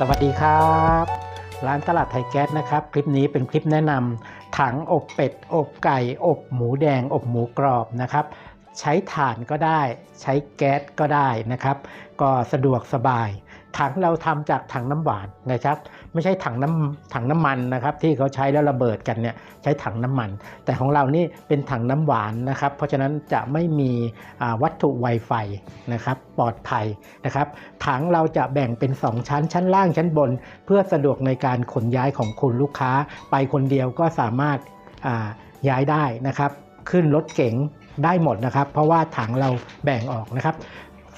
สวัสดีครับ ร้านตลาดไทยแก๊สนะครับ คลิปนี้เป็นคลิปแนะนำถังอบเป็ด อบไก่ อบหมูแดง อบหมูกรอบนะครับ ใช้ถ่านก็ได้ ใช้แก๊สก็ได้นะครับ ก็สะดวกสบาย ถังเราทำจากถังน้ำหวานนะครับ ไม่ใช่ถังน้ำถังน้ำมันนะครับ ที่เขาใช้แล้วระเบิดกันเนี่ยใช้ถังน้ำมัน แต่ของเรานี่เป็นถังน้ำหวานนะครับ เพราะฉะนั้นจะไม่มีวัตถุไวไฟนะครับปลอดภัยนะครับ ถังเราจะแบ่งเป็น 2 ชั้น ชั้นล่างชั้นบน เพื่อสะดวกในการขนย้ายของคุณลูกค้า ไปคนเดียวก็สามารถย้ายได้นะครับ ขึ้นรถเก๋ง ได้หมดนะครับ เพราะว่าถังเราแบ่งออกนะครับ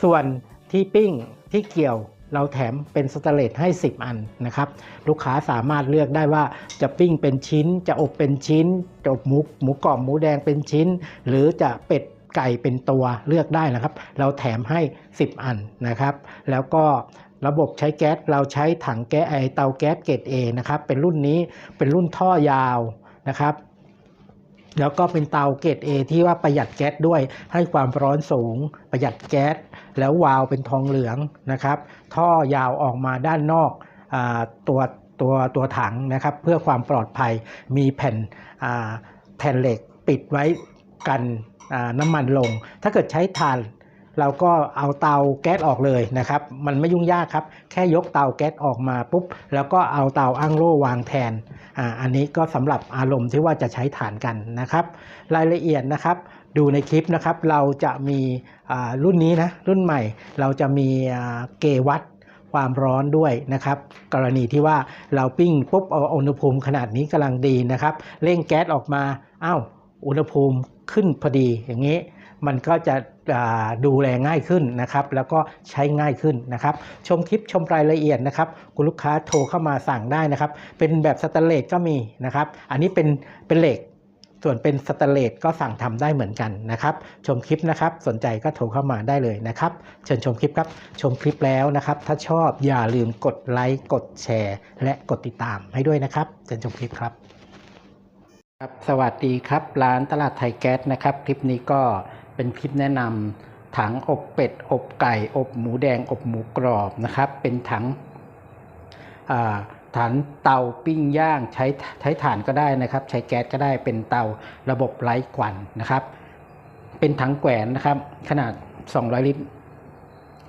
ส่วนที่ปิ้งที่เกี่ยวเราแถมเป็นสแตเลสให้ 10 อันนะครับ ลูกค้าสามารถเลือกได้ว่าจะปิ้งเป็นชิ้น จะอบเป็นชิ้นจะอบหมูหมูกรอบหมูแดงเป็นชิ้น หรือจะเป็ดไก่เป็นตัวเลือกได้นะครับ เราแถมให้ 10 อันนะครับ แล้วก็ระบบใช้แก๊สเราใช้ถังแก๊สไอเตาแก๊สเกรด A นะครับ เป็นรุ่นนี้เป็นรุ่นท่อยาวนะครับ แล้วก็เป็นเตาเกรด A ที่ว่าประหยัดแก๊สด้วยให้ความร้อนสูง ประหยัดแก๊สแล้ววาล์วเป็นทองเหลืองนะครับ ท่อยาวออกมาด้านนอกอตัวตัวตัวถังนะครับ เพื่อความปลอดภัยมีแผ่นแผ่นเหล็กปิดไว้กันน้ำมันลง ถ้าเกิดใช้ถ่าน เราก็เอาเตาแก๊สออกเลยนะครับ มันไม่ยุ่งยากครับ แค่ยกเตาแก๊สออกมาปุ๊บ แล้วก็เอาเตาอั้งโล่วางแทนอ่าอันนี้ก็สำหรับอารมณ์ที่ว่าจะใช้ถ่านกันนะครับ รายละเอียดนะครับดูในคลิปนะครับ เราจะมีรุ่นนี้นะรุ่นใหม่ เราจะมีเกวัดความร้อนด้วยนะครับ กรณีที่ว่าเราปิ้งปุ๊บเอาอุณหภูมิขนาดนี้กำลังดีนะครับเร่งแก๊สออกมาอ้าวอุณหภูมิขึ้นพอดีอย่างนี้ มันก็จะดูแลง่ายขึ้นนะครับ แล้วก็ใช้ง่ายขึ้นนะครับ ชมคลิปชมรายละเอียดนะครับ คุณลูกค้าโทรเข้ามาสั่งได้นะครับ เป็นแบบสแตนเลสก็มีนะครับ อันนี้เป็นเป็นเหล็ก ส่วนเป็นสแตนเลสก็สั่งทำได้เหมือนกันนะครับ ชมคลิปนะครับ สนใจก็โทรเข้ามาได้เลยนะครับ เชิญชมคลิปครับ ชมคลิปแล้วนะครับ ถ้าชอบอย่าลืมกดไลค์ กดแชร์ และกดติดตามให้ด้วยนะครับ เชิญชมคลิปครับครับ สวัสดีครับ ร้านตลาดไทยแก๊สนะครับ คลิปนี้ก็ เป็นคลิปแนะนำถังอบเป็ด อบไก่ อบหมูแดง อบหมูกรอบนะครับ เป็นถังฐานเตาปิ้งย่างใช้ใช้ถ่านก็ได้นะครับ ใช้แก๊สก็ได้เป็นเตาระบบไร้ควันนะครับ เป็นถังแกวนนะครับ ขนาด 200 ลิตร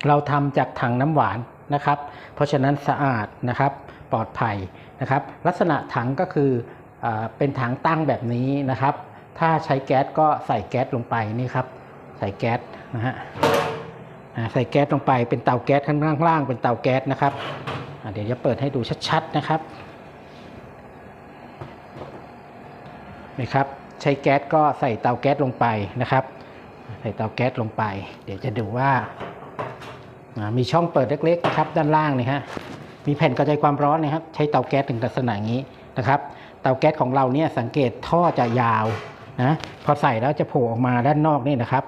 เราทำจากถังน้ำหวานนะครับ เพราะฉะนั้นสะอาดนะครับปลอดภัยนะครับ ลักษณะถังก็คืออเป็นถังตั้งแบบนี้นะครับ ถ้าใช้แก๊สก็ใส่แก๊สลงไปนี่ครับ ใส่แก๊สนะฮะใส่แก๊สลงไปเป็นเตาแก๊สข้างล่างเป็นเตาแก๊สนะครับเดี๋ยวจะเปิดให้ดูชัดๆนะครับนี่ครับ ใช้แก๊สก็ใส่เตาแก๊สลงไปนะครับ ใส่เตาแก๊สลงไป เดี๋ยวจะดูว่ามีช่องเปิดเล็กๆนะครับด้านล่างนี่ฮะมีแผ่นกระจายความร้อนนะครับ ใช้เตาแก๊สถึงลักษณะอย่างนี้นะครับ เตาแก๊สของเราเนี่ยสังเกตท่อจะยาวนะพอใส่แล้วจะโผล่ออกมาด้านนอกนี่นะครับ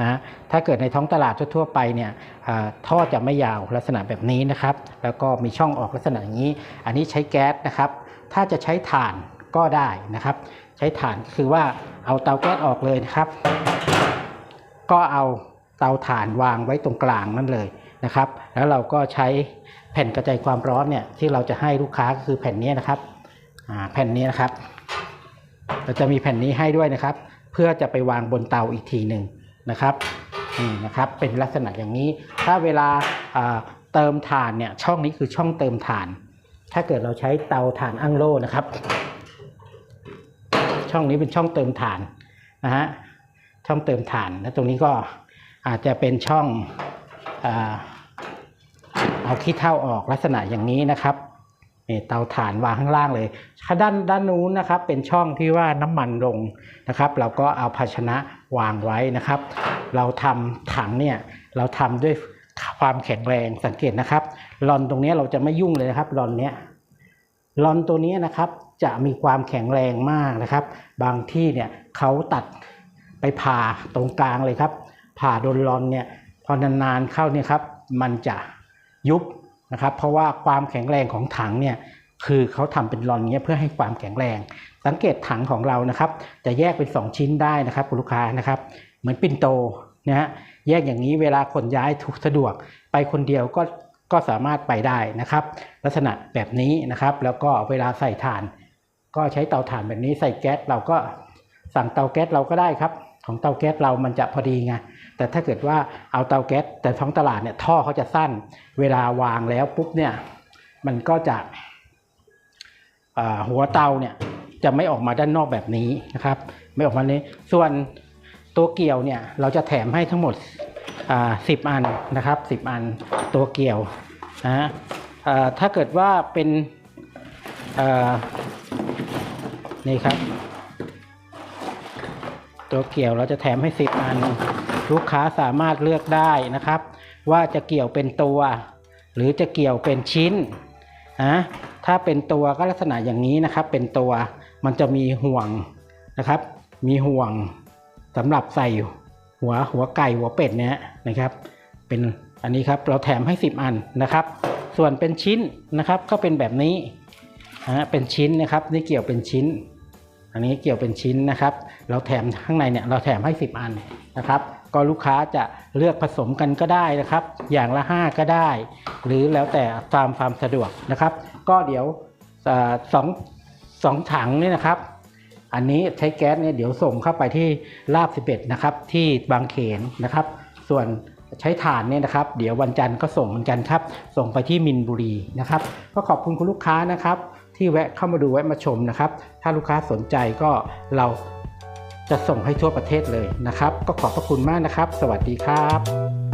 นะถ้าเกิดในท้องตลาดทั่วๆไปเนี่ยท่อจะไม่ยาวลักษณะแบบนี้นะครับ แล้วก็มีช่องออกลักษณะอย่างนี้ อันนี้ใช้แก๊สนะครับ ถ้าจะใช้ถ่านก็ได้นะครับ ใช้ถ่านก็คือว่าเอาเตาแก๊สออกเลยนะครับ ก็เอาเตาถ่านวางไว้ตรงกลางนั่นเลยนะครับ แล้วเราก็ใช้แผ่นกระจายความร้อนเนี่ยที่เราจะให้ลูกค้าก็คือแผ่นนี้นะครับแผ่นนี้นะครับเราจะมีแผ่นนี้ให้ด้วยนะครับ เพื่อจะไปวางบนเตาอีกทีหนึ่ง นะครับนี่นะครับเป็นลักษณะอย่างนี้ ถ้าเวลาเติมถ่านเนี่ยช่องนี้คือช่องเติมถ่าน ถ้าเกิดเราใช้เตาถ่านอั้งโล่นะครับ ช่องนี้เป็นช่องเติมถ่านนะฮะช่องเติมถ่านและตรงนี้ก็อาจจะเป็นช่องอเอาขี้เถ้าออกลักษณะอย่างนี้นะครับ นี่เตาถ่านวางข้างล่างเลยด้านด้านนู้นนะครับเป็นช่องที่ว่าน้ำมันลงนะครับ เราก็เอาภาชนะวางไว้นะครับ เราทำถังเนี่ยเราทำด้วยความแข็งแรงสังเกตนะครับลอนตรงนี้เราจะไม่ยุ่งเลยนะครับลอนเนี้ยลอนตัวนี้นะครับจะมีความแข็งแรงมากนะครับ บางที่เนี่ยเขาตัดไปผ่าตรงกลางเลยครับ ผ่าโดนลอนเนี่ยพอนานๆเข้าเนี่ยครับ มันจะยุบ นะครับเพราะว่าความแข็งแรงของถังเนี่ยคือเขาทำเป็นลอนเนี้ยเพื่อให้ความแข็งแรง สังเกตถังของเรานะครับ จะแยกเป็น 2 ชิ้นได้นะครับคุณลูกค้านะครับ เหมือนปิ่นโตนะฮะแยกอย่างนี้เวลาขนย้ายถูกสะดวกไปคนเดียวก็ก็สามารถไปได้นะครับ ลักษณะแบบนี้นะครับ แล้วก็เวลาใส่ถ่าน ก็ใช้เตาถ่านแบบนี้ใส่แก๊สเราก็สั่งเตาแก๊สเราก็ได้ครับ ของเตาแก๊สเรามันจะพอดีไง แต่ถ้าเกิดว่าเอาเตาแก๊สแต่ท้องตลาดเนี่ยท่อเขาจะสั้น เวลาวางแล้วปุ๊บเนี่ยมันก็จะหัวเตาเนี่ยจะไม่ออกมาด้านนอกแบบนี้นะครับ ไม่ออกมานี้ส่วนตัวเกี่ยวเนี่ยเราจะแถมให้ทั้งหมดอ่าสิบอันนะครับสิบอันตัวเกี่ยวนะถ้าเกิดว่าเป็นนี่ครับ ตัวเกี่ยวเราจะแถมให้สิบอัน ลูกค้าสามารถเลือกได้นะครับ ว่าจะเกี่ยวเป็นตัว หรือจะเกี่ยวเป็นชิ้นนะถ้าเป็นตัวก็ลักษณะอย่างนี้นะครับ เป็นตัวมันจะมีห่วงนะครับ มีห่วงสำหรับใส่หัวหัวไก่หัวเป็ดเนี่ยนะครับ เป็นอันนี้ครับเราแถมให้ 10 อันนะครับ ส่วนเป็นชิ้นนะครับก็เป็นแบบนี้นะเป็นชิ้นนะครับนี่เกี่ยวเป็นชิ้น อันนี้เกี่ยวเป็นชิ้นนะครับ เราแถมข้างในเนี่ยเราแถมให้ 10 อันนะครับ ก็ลูกค้าจะเลือกผสมกันก็ได้นะครับ อย่างละ 5 ก็ได้ หรือแล้วแต่ตามความสะดวกนะครับ ก็เดี๋ยวสองสองถังนี่นะครับ อันนี้ใช้แก๊สเนี่ยเดี๋ยวส่งเข้าไปที่ลาบ 11 นะครับ ที่บางเขนนะครับ ส่วนใช้ถ่านเนี่ยนะครับ เดี๋ยววันจันทร์ก็ส่งเหมือนกันครับ ส่งไปที่มินบุรีนะครับก็ขอบคุณคุณลูกค้านะครับ ที่แวะเข้ามาดูแวะมาชมนะครับ ถ้าลูกค้าสนใจก็เรา จะส่งให้ทั่วประเทศเลยนะครับ ก็ขอบพระคุณมากนะครับ สวัสดีครับ